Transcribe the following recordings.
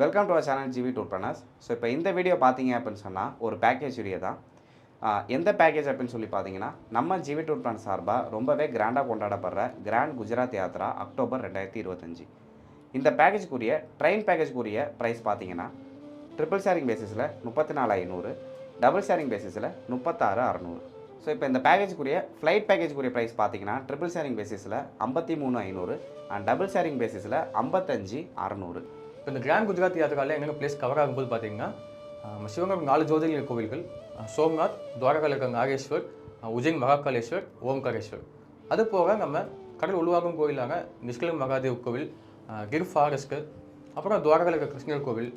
Welcome to our channel GV tour planners so இப்போ இந்த video பார்த்தீங்க அப்படின்னு சொன்னால் ஒரு பேக்கேஜ் வீடியோ தான். எந்த பேக்கேஜ் அப்படின்னு சொல்லி பார்த்தீங்கன்னா நம்ம ஜிவி டூர் பிளான் சார்பாக ரொம்பவே கிராண்டாக கொண்டாடப்படுற கிராண்ட் குஜராத் யாத்ரா அக்டோபர் ரெண்டாயிரத்தி இருபத்தஞ்சி. இந்த பேக்கேஜ்க்குரிய ட்ரெயின் பேக்கேஜ்க்குரிய ப்ரைஸ் பார்த்தீங்கன்னா ட்ரிபிள் ஷேரிங் பேசிஸில் முப்பத்தி நாலு ஐநூறு டபுள் ஷேரிங் பேசிஸில் முப்பத்தாறு அறநூறு. ஸோ இப்போ இந்த பேக்கேஜ்க்குரிய ஃப்ளைட் பேக்கேஜ்க்குரிய ப்ரைஸ் பார்த்தீங்கன்னா ட்ரிபிள் ஷேரிங் பேசிஸில் ஐம்பத்தி மூணு ஐநூறு அண்ட் டபுள் ஷேரிங் பேசிஸில் ஐம்பத்தஞ்சு அறநூறு. இப்போ இந்த கிராண்ட் குஜராத் யாத்திராவில் எங்கள் பிளேஸ் கவர் ஆகும்போது பார்த்தீங்கன்னா சிவகங்கை நாலு ஜோதிர்லிங்க கோவில்கள் சோம்நாத் துவாரகாவில் இருக்க நாகேஸ்வர் உஜயின் மகாகாலேஸ்வர் ஓம்காரேஸ்வர். அது போக நம்ம கடல் உருவாகும் கோவிலான நிஷ்கலம் மகாதேவ் கோவில் கிர் ஃபாரஸ்ட்டு அப்புறம் துவாரகாவில் இருக்க கிருஷ்ணர் கோவில்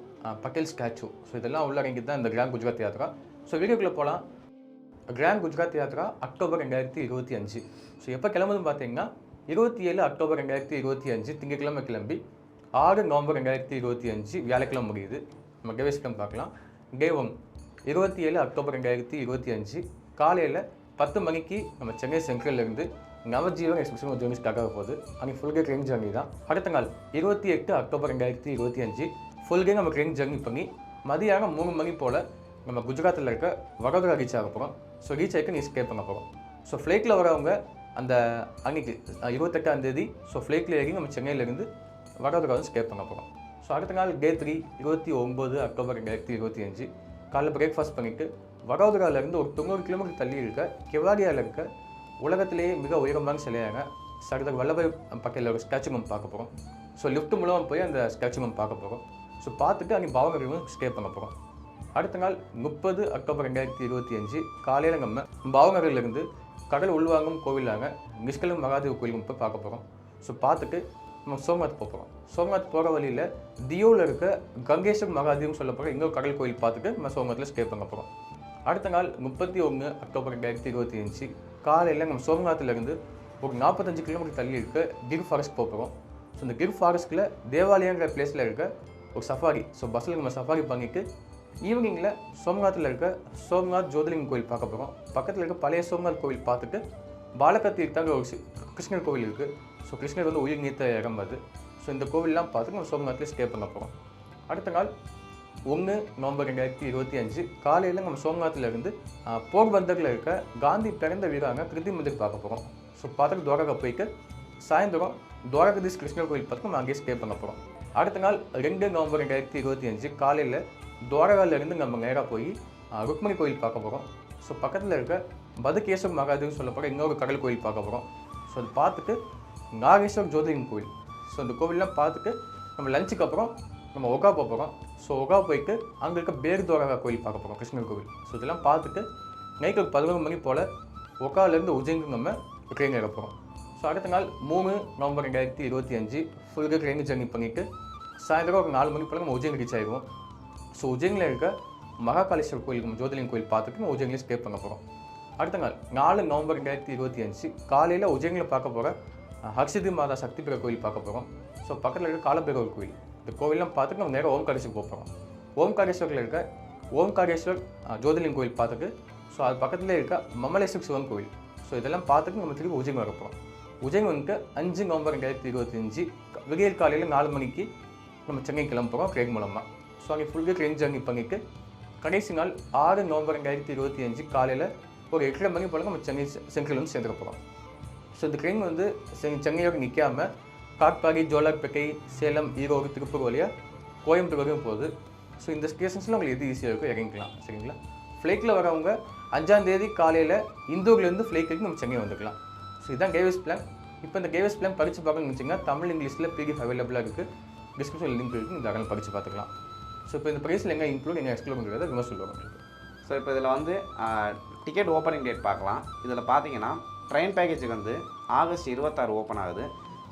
பட்டேல் ஸ்டாச்சு. ஸோ இதெல்லாம் உள்ளடங்கி தான் இந்த கிராண்ட் குஜராத் யாத்திரா. ஸோ வீடியோக்குள்ளே போகலாம் கிராண்ட் குஜராத் யாத்ரா அக்டோபர் ரெண்டாயிரத்தி இருபத்தி அஞ்சு. ஸோ எப்போ கிளம்புதுன்னு பார்த்தீங்கன்னா இருபத்தி ஏழு அக்டோபர் ரெண்டாயிரத்தி இருபத்தி அஞ்சு திங்கட்கிழமை கிளம்பி ஆறு நவம்பர் ரெண்டாயிரத்தி இருபத்தி அஞ்சு வியாழக்கிழமை முடியுது. நம்ம டேவிஸ்கிழமை பார்க்கலாம். டே ஒன் இருபத்தி ஏழு அக்டோபர் ரெண்டாயிரத்தி இருபத்தி அஞ்சு காலையில் பத்து மணிக்கு நம்ம சென்னை சென்ட்ரல்லேருந்து நவஜீவன் எக்ஸ்பிரஷன் ஸ்டார்ட் ஆக போகுது. அன்றைக்கி ஃபுல் டே ட்ரெயின் ஜர்னி தான். அடுத்த நாள் இருபத்தி எட்டு அக்டோபர் ரெண்டாயிரத்தி இருபத்தி அஞ்சு ஃபுல் டே நம்ம ட்ரெயின் ஜர்னி பண்ணி மதியானம் மூணு மணி போல் நம்ம குஜராத்தில் இருக்க வடோதரா ரீச் ஆக போகிறோம் ஸோ ரீச் ஆகிக்க நீ ஸ்கே பண்ண போகிறோம் ஸோ ஃப்ளைட்டில் வரவங்க அந்த அன்னைக்கு இருபத்தெட்டாம் தேதி ஸோ ஃப்ளைட்டில் ஏறி நம்ம சென்னையிலேருந்து வடோதரா வந்து ஸ்டே பண்ண போகிறோம் ஸோ அடுத்த நாள் டே த்ரீ இருபத்தி ஒம்பது அக்டோபர் ரெண்டாயிரத்தி இருபத்தி அஞ்சு காலைல பிரேக்ஃபாஸ்ட் பண்ணிவிட்டு வடோதராலேருந்து ஒரு தொண்ணூறு கிலோமீட்டர் தள்ளி இருக்க கெவாடியாவில் இருக்க உலகத்திலேயே மிக உயரமான சிலையான சர்தார் வல்லபாய் ஒரு ஸ்டாச்சு மம் பார்க்க போகிறோம் ஸோ லிஃப்ட் மூலமாக போய் அந்த ஸ்டாச்சு மம் பார்க்க போகிறோம் ஸோ பார்த்துட்டு அங்கே பாவகரியும் ஸ்டே பண்ண போகிறோம் அடுத்த நாள் முப்பது அக்டோபர் ரெண்டாயிரத்தி இருபத்தி அஞ்சு காலையில் நம்ம பாவநகரிலிருந்து கடல் உள்வாங்கும் கோவிலாங்க நிஷ்கலம் மகாதேவ் கோயில் போய் பார்க்க போகிறோம் ஸோ பார்த்துட்டு நம்ம சோம்நாத் போகிறோம் சோம்நாத் போகிற வழியில் தியோவில் இருக்க கங்கேஸ்வர் மகாதீவம் சொல்ல போகிற இன்னொரு கடல் கோயில் பார்த்துட்டு நம்ம சோம்நாத்தில் ஸ்டே பண்ண போகிறோம் அடுத்த நாள் முப்பத்தி ஒன்று அக்டோபர் ரெண்டாயிரத்தி இருபத்தி அஞ்சு காலையில் நம்ம சோமநாத்திலேருந்து ஒரு நாற்பத்தஞ்சு கிலோமீட்டர் தள்ளி இருக்க கிர் ஃபாரஸ்ட் போக போகிறோம் ஸோ இந்த கிர் ஃபாரஸ்ட்டில் தேவாலயங்கிற பிளேஸில் இருக்க ஒரு சஃபாரி ஸோ பஸ்ஸில் நம்ம சஃபாரி பண்ணிட்டு ஈவினிங்கில் சோம்நாத்தில் இருக்க சோம்நாத் ஜோதிலிங்க கோயில் பார்க்க போகிறோம் பக்கத்தில் இருக்க பழைய சோம்நாத் கோவில் பார்த்துட்டு பாலகத்தி தீர்த்தாங்க ஒரு சி- கிருஷ்ணர் கோவில் இருக்குது ஸோ கிருஷ்ணர் வந்து உயிர் நீத்த இடம் அது. ஸோ இந்த கோவிலெலாம் பார்த்துட்டு நம்ம சோமநாத்தில் ஸ்டே பண்ண போகிறோம் அடுத்த நாள் ஒன்று நவம்பர் ரெண்டாயிரத்தி இருபத்தி அஞ்சு காலையில் நம்ம சோமநாத்தில் இருந்து போர்பந்தரில் இருக்க காந்தி பிறந்த வீராங்க கிருதி மந்திர் பார்க்க போகிறோம் ஸோ பார்த்துட்டு துவாரகா போயிட்டு சாயந்தரம் துவாரகதீஷ் கிருஷ்ணர் கோயில் பார்த்து நம்ம அங்கேயே ஸ்டே பண்ண போகிறோம் அடுத்த நாள் ரெண்டு நவம்பர் ரெண்டாயிரத்தி இருபத்தி அஞ்சு காலையில் துவாரகாலேருந்து நம்ம நேராக போய் ருக்மணி கோயில் பார்க்க போகிறோம் ஸோ பக்கத்தில் இருக்க பதுகேஸ்வர் சொல்ல போகிற இன்னொரு கடல் கோயில் பார்க்க போகிறோம் ஸோ அது பார்த்துட்டு நாகேஸ்வர் ஜோதிலிங்க கோயில். ஸோ அந்த கோவில்லாம் பார்த்துட்டு நம்ம லஞ்சுக்கு அப்புறம் நம்ம ஒகா போக போகிறோம் ஸோ ஒகா போயிட்டு அங்கே இருக்க பேர்தோரகா கோயில் பார்க்க போகிறோம் கிருஷ்ணர் கோவில். ஸோ இதெல்லாம் பார்த்துட்டு நைட்டு ஒரு பதினொரு மணி போல் ஒகாலேருந்து உஜயங்கு நம்ம ட்ரெயின் ஏற போகிறோம் ஸோ அடுத்த நாள் மூணு நவம்பர் ரெண்டாயிரத்தி இருபத்தி அஞ்சு ஃபுல்லாக ட்ரெயின் ஜர்னி பண்ணிவிட்டு சாயந்தரம் ஒரு நாலு மணி போல் நம்ம உஜயங்க ரீச் ஆகிடுவோம் ஸோ உஜயங்கில் இருக்க மகாகாலேஸ்வர் கோயில் நம்ம ஜோதிலிங்க கோயில் பார்த்துட்டு நம்ம உஜயங்கிலே ஸ்டே பண்ண போகிறோம் அடுத்த நாள் நாலு நவம்பர் ரெண்டாயிரத்தி இருபத்தி அஞ்சு காலையில் உஜயங்களை பார்க்க போகிற ஹர்ஷதி மாதா சக்தி பிற கோயில் பார்க்க போகிறோம் ஸோ பக்கத்தில் இருக்க காலபைரவர் கோயில். இந்த கோவில்லாம் பார்த்துட்டு நம்ம நேராக ஓம்காரேஸ்வர் போக போகிறோம் ஓம்காரேஸ்வரில் இருக்க ஓம்காரேஸ்வர் ஜோதிலிங் கோயில் பார்த்துட்டு ஸோ அது பக்கத்துலேயே இருக்க மமலேஸ்வர் சிவன் கோயில். ஸோ இதெல்லாம் பார்த்துட்டு நம்ம திருப்பி உஜயம் வர போகிறோம் உஜ்ஜைன் வந்துட்டு அஞ்சு நவம்பர் ரெண்டாயிரத்தி இருபத்தி அஞ்சு விடியல் காலையில் நாலு மணிக்கு நம்ம சென்னை கிளம்புறோம் ட்ரெயின் மூலமாக ஸோ அங்கே ஃபுல்லாக ட்ரெயின் ஜர்னி பண்ணிட்டு கடைசி நாள் ஆறு நவம்பர் ரெண்டாயிரத்தி இருபத்தி அஞ்சு காலையில் ஒரு எட்டரை மணி போல நம்ம சென்னை சென்ட்ரல் வந்து சேர்ந்துக்க போகிறோம் ஸோ இந்த ட்ரெயின் வந்து சென்னையோடு சென்னையோட நிற்காம காட்பாடி ஜோலார்பேட்டை சேலம் ஈரோடு திருப்பூர் வழியாக கோயம்புத்தூர் வரையும் போகுது. ஸோ இந்த ஸ்டேஷன்ஸில் உங்களுக்கு எது ஈஸியாக இருக்கும் இறங்கிக்கலாம். சரிங்களா? ஃப்ளைட்டில் வரவங்க அஞ்சாந்தேதி காலையில் இந்தூர்லேருந்து ஃப்ளைட்டுக்கு நம்ம சென்னை வந்துக்கலாம். ஸோ இதுதான் கேவிஸ் பிளான் இப்போ இந்த கேவிஸ் பிளான் படித்து பார்க்கணும்னு வச்சிங்கன்னா தமிழ் இங்கிலீஷில் பிடிஎஃப் அவைலபிளாக இருக்குது டிஸ்கிரிப்ஷன் லிங்க் இருக்குது நீங்கள் அதனால் படித்து பார்த்துக்கலாம். ஸோ இப்போ இந்த ப்ரைஸில் எங்கே இன்க்ளூட் எங்கே எக்ஸ்க்ளூட் பண்ணுறதை விமர்சனம் சொல்லுவாங்க உங்களுக்கு. ஸோ இப்போ இதில் வந்து டிக்கெட் ஓப்பனிங் டேட் பார்க்கலாம். இதில் பார்த்தீங்கன்னா ட்ரெயின் பேக்கேஜுக்கு வந்து ஆகஸ்ட் இருபத்தாறு ஓப்பன் ஆகுது.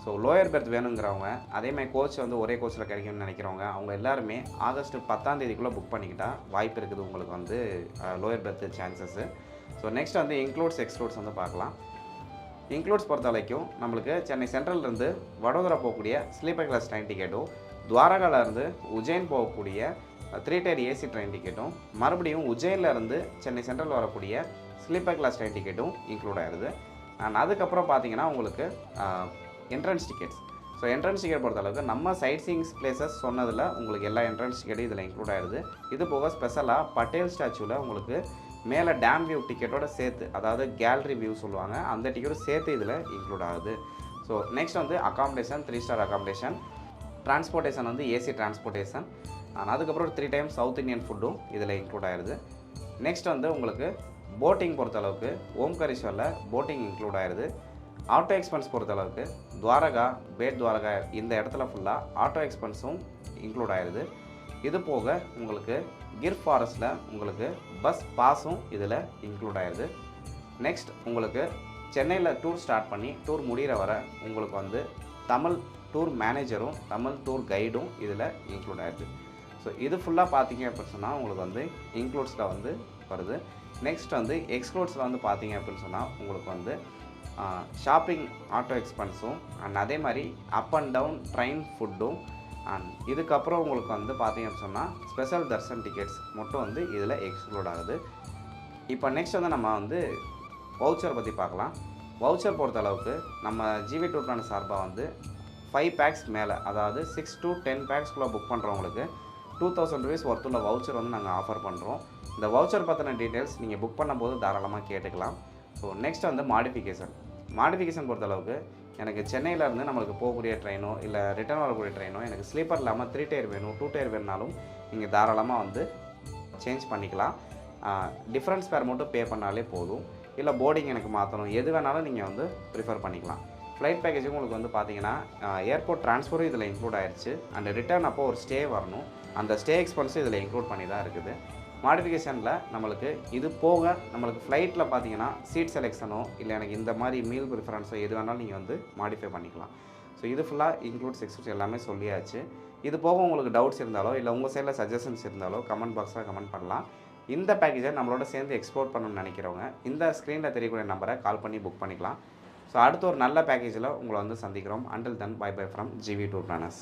ஸோ லோயர் பெர்த் வேணுங்கிறவங்க அதேமாதிரி கோச் வந்து ஒரே கோச்சில் கிடைக்கும்னு நினைக்கிறவங்க அவங்க எல்லாருமே ஆகஸ்ட் பத்தாம் தேதிக்குள்ளே புக் பண்ணிக்கிட்டால் வாய்ப்பு இருக்குது உங்களுக்கு வந்து lower berth chances so next வந்து இன்க்ளூட்ஸ் எக்ஸ்க்ளூட்ஸ் வந்து பார்க்கலாம். இன்க்ளூட்ஸ் பொறுத்த வரைக்கும் நம்மளுக்கு சென்னை சென்ட்ரல்லேருந்து வடோதரா போகக்கூடிய ஸ்லீப்பர் கிளாஸ் ட்ரெயின் டிக்கெட்டும் துவாரகாவிலேருந்து உஜ்ஜைன் போகக்கூடிய த்ரீ டயர் ஏசி ட்ரெயின் டிக்கெட்டும் மறுபடியும் உஜ்ஜைன்ல இருந்து சென்னை சென்ட்ரல் வரக்கூடிய ஸ்லீப்பர் கிளாஸ் ட்ரெயின் டிக்கெட்டும் இன்க்ளூட் ஆயிருது. அண்ட் அதுக்கப்புறம் பார்த்தீங்கன்னா உங்களுக்கு entrance tickets so entrance ticket பொறுத்தளவுக்கு நம்ம சைட் சீயிங்ஸ் பிளேசஸ் சொன்னதில் உங்களுக்கு எல்லா என்ட்ரன்ஸ் டிக்கெட்டும் இதில் இன்க்ளூட் ஆயிடுது இது போக ஸ்பெஷலாக பட்டேல் ஸ்டாச்சுவில் உங்களுக்கு மேலே டேம் வியூ டிக்கெட்டோட சேர்த்து அதாவது கேலரி வியூ சொல்லுவாங்க அந்த டிக்கெட்டும் சேர்த்து இதில் இன்க்ளூட் ஆகுது. ஸோ நெக்ஸ்ட் வந்து accommodation three star accommodation transportation வந்து ஏசி டிரான்ஸ்போர்ட்டேஷன் அதுக்கப்புறம் த்ரீ டைம் சவுத் இந்தியன் ஃபுட்டும் இதில் இன்க்ளூட் ஆயிடுது நெக்ஸ்ட் வந்து உங்களுக்கு போட்டிங் பொறுத்தளவுக்கு ஓம்கரீஸ்வரில் போட்டிங் இன்க்ளூட் ஆயிருது. ஆட்டோ எக்ஸ்பென்ஸ் பொறுத்தளவுக்கு துவாரகா பேட் துவாரகா இந்த இடத்துல ஃபுல்லாக ஆட்டோ எக்ஸ்பென்ஸும் இன்க்ளூட் ஆயிடுது இது போக உங்களுக்கு கிர் ஃபாரஸ்ட்டில் உங்களுக்கு பஸ் பாஸும் இதில் இன்க்ளூட் ஆயிடுது நெக்ஸ்ட் உங்களுக்கு சென்னையில் டூர் ஸ்டார்ட் பண்ணி டூர் முடிகிற வர உங்களுக்கு வந்து தமிழ் டூர் மேனேஜரும் தமிழ் டூர் கைடும் இதில் இன்க்ளூட் ஆயிடுது ஸோ இது ஃபுல்லாக பார்த்தீங்க அப்படின்னு சொன்னால் உங்களுக்கு வந்து இன்க்ளூட்ஸில் வந்து வருது. நெக்ஸ்ட் வந்து எக்ஸ்க்ளூட்ஸில் வந்து பார்த்தீங்க அப்படின்னு சொன்னால் உங்களுக்கு வந்து ஷாப்பிங் ஆட்டோ எக்ஸ்பென்ஸும் அண்ட் அதே மாதிரி அப் அண்ட் டவுன் ட்ரெயின் ஃபுட்டும் அண்ட் இதுக்கப்புறம் உங்களுக்கு வந்து பார்த்தீங்க அப்படின்னு சொன்னால் ஸ்பெஷல் தர்ஷன் டிக்கெட்ஸ் மட்டும் வந்து இதில் எக்ஸ்க்ளூட் ஆகுது. இப்போ நெக்ஸ்ட் வந்து நம்ம வந்து வவுச்சர் பற்றி பார்க்கலாம். வவுச்சர் பொறுத்தளவுக்கு நம்ம ஜிவி டூர் பிளான் சார்பாக வந்து ஃபைவ் பேக்ஸ் மேலே அதாவது சிக்ஸ் டு டென் பேக்ஸ்குள்ளே புக் பண்ணுறவங்களுக்கு டூ தௌசண்ட் ருபீஸ் ஒர்த்துள்ள வவுச்சர் வந்து நாங்கள் ஆஃபர் பண்ணுறோம் இந்த வவுச்சர் பற்றின டீட்டெயில்ஸ் நீங்கள் புக் பண்ணும்போது தாராளமாக கேட்டுக்கலாம். ஸோ நெக்ஸ்ட் வந்து மாடிஃபிகேஷன் மாடிஃபிகேஷன் பொறுத்தளவுக்கு எனக்கு சென்னையிலேருந்து நம்மளுக்கு போகக்கூடிய ட்ரெயினோ இல்லை ரிட்டர்ன் வரக்கூடிய ட்ரெயினோ எனக்கு ஸ்லீப்பர் இல்லாமல் த்ரீ டயர் வேணும் டூ டயர் வேணுனாலும் நீங்கள் தாராளமாக வந்து சேஞ்ச் பண்ணிக்கலாம். டிஃப்ரென்ஸ் பேர் மட்டும் பே பண்ணாலே போதும். இல்லை போர்டிங் எனக்கு மாற்றணும் எது வேணாலும் நீங்கள் வந்து ப்ரிஃபர் பண்ணிக்கலாம். ஃப்ளைட் பேக்கேஜும் உங்களுக்கு வந்து பார்த்தீங்கன்னா ஏர்போர்ட் ட்ரான்ஸ்ஃபரும் இதில் இன்க்ளூட் ஆயிடுச்சு அண்ட் ரிட்டர்ன் அப்போ ஒரு ஸ்டே வரணும். அந்த ஸ்டே எக்ஸ்பென்ஸும் இதில் இன்க்ளூட் பண்ணி தான் இருக்குது. மாடிஃபிகேஷனில் நம்மளுக்கு இது போக நம்மளுக்கு ஃப்ளைட்டில் பார்த்தீங்கன்னா சீட் செலெக்ஷனோ இல்லை எனக்கு இந்த மாதிரி மீல் ப்ரிஃபரன்ஸோ எது வேணாலும் நீங்கள் வந்து மாடிஃபை பண்ணிக்கலாம். ஸோ இது ஃபுல்லாக இன்க்ளூட் எக்ஸ்பென்ஸ் எல்லாமே சொல்லியாச்சு. இது போக உங்களுக்கு டவுட்ஸ் இருந்தாலோ இல்லை உங்கள் சைடில் சஜஷன்ஸ் இருந்தாலோ கமெண்ட் பாக்ஸில் கமெண்ட் பண்ணலாம். இந்த பேக்கேஜை நம்மளோட சேர்ந்து எக்ஸ்ப்ளோர் பண்ணணும்னு நினைக்கிறவங்க இந்த ஸ்க்ரீனில் தெரியக்கூடிய நம்பரை கால் பண்ணி புக் பண்ணிக்கலாம். ஸோ அடுத்த ஒரு நல்ல பேக்கேஜில் உங்களை வந்து சந்திக்கிறோம். Until then bye bye from GV tour planners